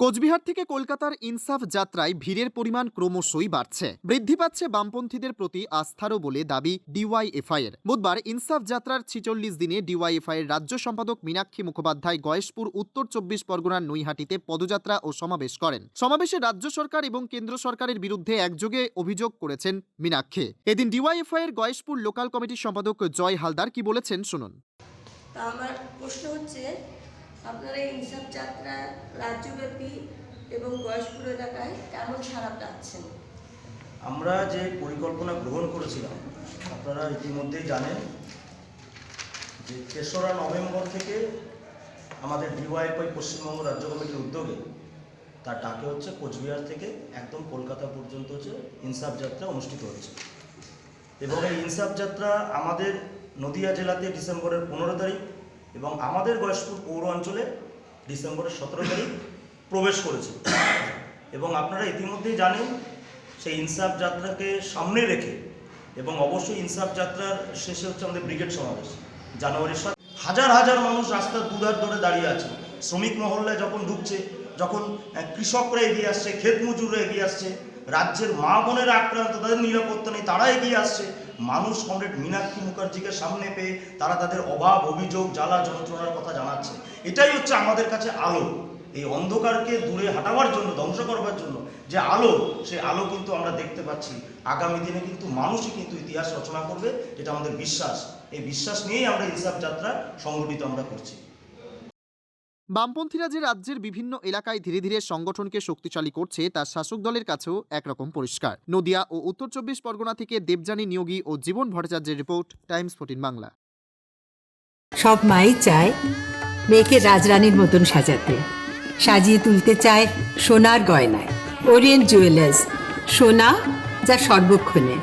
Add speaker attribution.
Speaker 1: কোচবিহার থেকে কলকাতার ইনসাফ যাত্রায় ভিড়ের পরিমাণ ক্রমশই বাড়ছে। বৃদ্ধি পাচ্ছে বামপন্থীদের প্রতি আস্থারও বলে দাবি ডিওয়াইএফআই এর বুধবার ইনসাফ যাত্রার ছিচল্লিশ দিনে ডিওয়াইএফআই এর রাজ্য সম্পাদক মীনাক্ষী মুখোপাধ্যায় গয়েশপুর, উত্তর চব্বিশ পরগনার নৈহাটিতে পদযাত্রা ও সমাবেশ করেন। সমাবেশে রাজ্য সরকার এবং কেন্দ্র সরকারের বিরুদ্ধে একযোগে অভিযোগ করেছেন মীনাক্ষী। এদিন ডিওয়াইএফআই এর গয়েশপুর লোকাল কমিটির সম্পাদক জয় হালদার কি বলেছেন, শুনুন।
Speaker 2: আমার প্রশ্ন হচ্ছে আপনারা এই ইনসাফ যাত্রা রাজ্যব্যাপী এবং গয়েশপুর এলাকায় কেমন সারা পাচ্ছেন?
Speaker 3: আমরা যে পরিকল্পনা গ্রহণ করেছিলাম, আপনারা ইতিমধ্যেই জানেন যে তেসরা নভেম্বর থেকে আমাদের ডিওয়াইফআই পশ্চিমবঙ্গ রাজ্য কমিটির উদ্যোগে তার ডাকে হচ্ছে কোচবিহার থেকে একদম কলকাতা পর্যন্ত হচ্ছে ইনসাফ যাত্রা অনুষ্ঠিত হচ্ছে। এবং এই ইনসাফ যাত্রা আমাদের নদিয়া জেলাতে ডিসেম্বরের পনেরো তারিখ এবং আমাদের গয়েশপুর পৌর অঞ্চলে ডিসেম্বরের সতেরো তারিখ প্রবেশ করেছে। এবং আপনারা ইতিমধ্যেই জানেন, সেই ইনসাফ যাত্রাকে সামনে রেখে এবং অবশ্যই ইনসাফ যাত্রার শেষে হচ্ছে আমাদের ব্রিগেড সমাবেশ। জানুয়ারির সাত হাজার হাজার মানুষ রাস্তার দুধার ধরে দাঁড়িয়ে আছে। শ্রমিক মহল্লায় যখন ঢুকছে, যখন কৃষকরা এগিয়ে আসছে, ক্ষেত মজুররা এগিয়ে আসছে, রাজ্যের মা বোনেরা আক্রান্ত, তাদের নিরাপত্তা নেই, তারা এগিয়ে আসছে মানুষ কমরেড মীনাক্ষী মুখার্জিকে সামনে পেয়ে তারা তাদের অভাব, অভিযোগ, জ্বালা, যন্ত্রণার কথা জানাচ্ছে। এটাই হচ্ছে আমাদের কাছে আলো। এই অন্ধকারকে দূরে হাঁটাবার জন্য, ধ্বংস করবার জন্য যে আলো, সেই আলো কিন্তু আমরা দেখতে পাচ্ছি। আগামী দিনে কিন্তু মানুষই কিন্তু ইতিহাস রচনা করবে এটা আমাদের বিশ্বাস। এই বিশ্বাস নিয়েই আমরা ইনসাফ যাত্রা সংগঠিত আমরা করছি।
Speaker 1: বামপন্থীরা যে রাজ্যের বিভিন্ন এলাকায় ধীরে ধীরে সংগঠনকে শক্তিশালী করছে, তা শাসক দলের কাছেও একরকম পরিষ্কার। নদিয়া ও উত্তর চব্বিশ পরগনা থেকে দেবযানী নিয়োগী ও জীবন ভট্টাচার্যের রিপোর্ট, টাইমস ফোর্টিন বাংলা।
Speaker 4: সব মাই চায় মেয়েকে রাজরানীর মতন সাজাতে। সাজিয়ে তুলতে চায় সোনার গয়নায়। ওরিয়েন্ট জুয়েলার্স, সোনা যা সর্বক্ষণের।